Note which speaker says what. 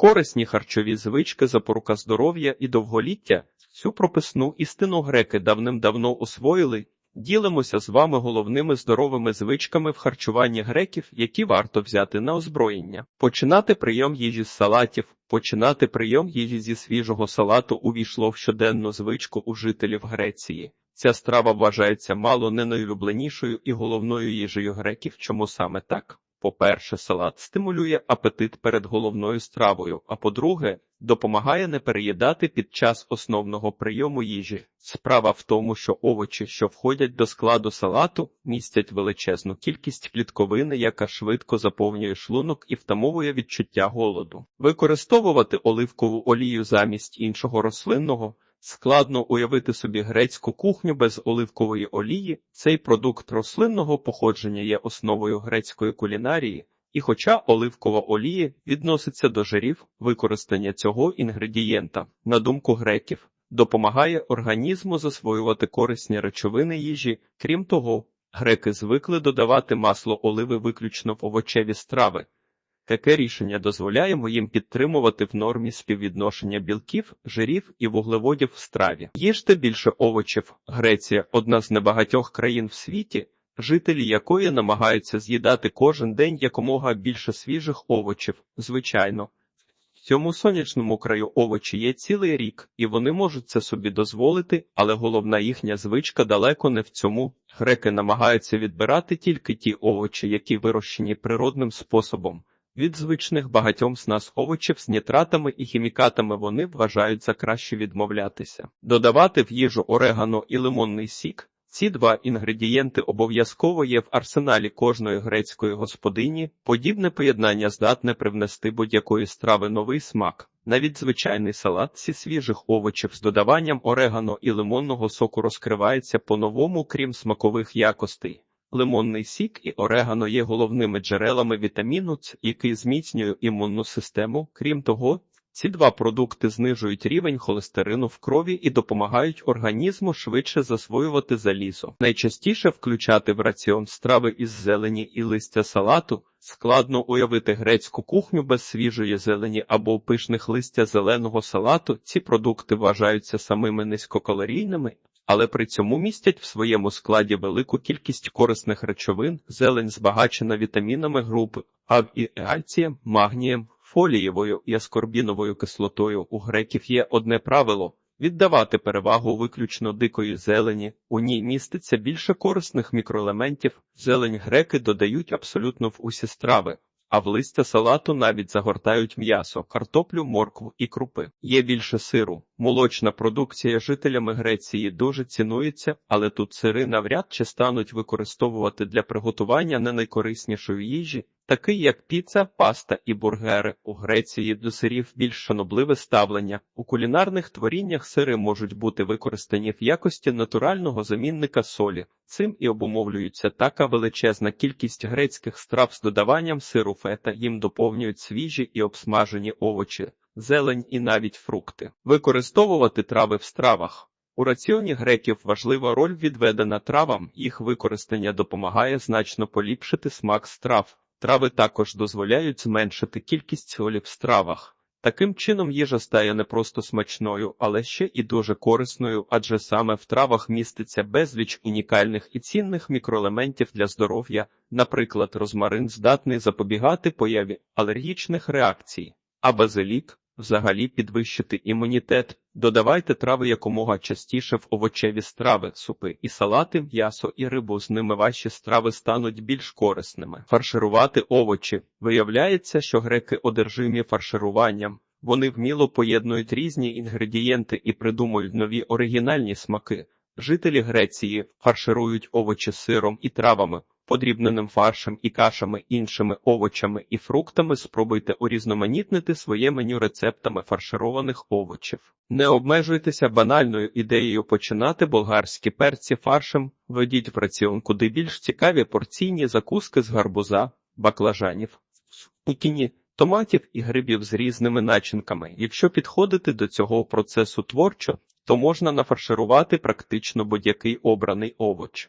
Speaker 1: Корисні харчові звички, запорука здоров'я і довголіття. Цю прописну істину греки давним-давно освоїли. Ділимося з вами головними здоровими звичками в харчуванні греків, які варто взяти на озброєння. Починати прийом їжі з салатів. Починати прийом їжі зі свіжого салату увійшло в щоденну звичку у жителів Греції. Ця страва вважається мало не найулюбленішою і головною їжею греків. Чому саме так? По-перше, салат стимулює апетит перед головною стравою, а по-друге, допомагає не переїдати під час основного прийому їжі. Справа в тому, що овочі, що входять до складу салату, містять величезну кількість клітковини, яка швидко заповнює шлунок і втамовує відчуття голоду. Використовувати оливкову олію замість іншого рослинного. Складно уявити собі грецьку кухню без оливкової олії. Цей продукт рослинного походження є основою грецької кулінарії, і хоча оливкова олія відноситься до жирів, використання цього інгредієнта, на думку греків, допомагає організму засвоювати корисні речовини їжі. Крім того, греки звикли додавати масло оливи виключно в овочеві страви. Таке рішення дозволяє їм підтримувати в нормі співвідношення білків, жирів і вуглеводів в страві. Їжте більше овочів. Греція одна з небагатьох країн в світі, жителі якої намагаються з'їдати кожен день якомога більше свіжих овочів. Звичайно, в цьому сонячному краю овочі є цілий рік, і вони можуть це собі дозволити, але головна їхня звичка далеко не в цьому. Греки намагаються відбирати тільки ті овочі, які вирощені природним способом. Від звичних багатьом з нас овочів з нітратами і хімікатами вони вважають за краще відмовлятися. Додавати в їжу орегано і лимонний сік. Ці два інгредієнти обов'язково є в арсеналі кожної грецької господині. Подібне поєднання здатне привнести будь-якої страви новий смак. Навіть звичайний салат зі свіжих овочів з додаванням орегано і лимонного соку розкривається по-новому, крім смакових якостей. Лимонний сік і орегано є головними джерелами вітаміну С, який зміцнює імунну систему. Крім того, ці два продукти знижують рівень холестерину в крові і допомагають організму швидше засвоювати залізо. Найчастіше включати в раціон страви із зелені і листя салату. Складно уявити грецьку кухню без свіжої зелені або пишних листя зеленого салату. Ці продукти вважаються самими низькокалорійними, але при цьому містять в своєму складі велику кількість корисних речовин, зелень збагачена вітамінами групи А і альцієм, магнієм, фолієвою і аскорбіновою кислотою. У греків є одне правило. Віддавати перевагу виключно дикої зелені, у ній міститься більше корисних мікроелементів. Зелень греки додають абсолютно в усі страви, а в листя салату навіть загортають м'ясо, картоплю, моркву і крупи. Є більше сиру. Молочна продукція жителями Греції дуже цінується, але тут сири навряд чи стануть використовувати для приготування не найкориснішої їжі, такий як піца, паста і бургери. У Греції до сирів більш шанобливе ставлення. У кулінарних творіннях сири можуть бути використані в якості натурального замінника солі. Цим і обумовлюється така величезна кількість грецьких страв з додаванням сиру фета, їм доповнюють свіжі і обсмажені овочі, зелень і навіть фрукти. Використовувати трави в стравах. У раціоні греків важлива роль відведена травам, їх використання допомагає значно поліпшити смак страв. Трави також дозволяють зменшити кількість солі в стравах. Таким чином їжа стає не просто смачною, але ще і дуже корисною, адже саме в травах міститься безліч унікальних і цінних мікроелементів для здоров'я, наприклад, розмарин здатний запобігати появі алергічних реакцій, а базилік взагалі підвищити імунітет. Додавайте трави якомога частіше в овочеві страви, супи і салати, м'ясо і рибу. З ними ваші страви стануть більш корисними. Фарширувати овочі. Виявляється, що греки одержимі фаршируванням. Вони вміло поєднують різні інгредієнти і придумують нові оригінальні смаки. Жителі Греції фарширують овочі сиром і травами, подрібненим фаршем і кашами, іншими овочами і фруктами. Спробуйте урізноманітнити своє меню рецептами фаршированих овочів. Не обмежуйтеся банальною ідеєю починати болгарські перці фаршем, ведіть в раціон куди більш цікаві порційні закуски з гарбуза, баклажанів, пукіні, томатів і грибів з різними начинками. Якщо підходити до цього процесу творчо, то можна нафарширувати практично будь-який обраний овоч.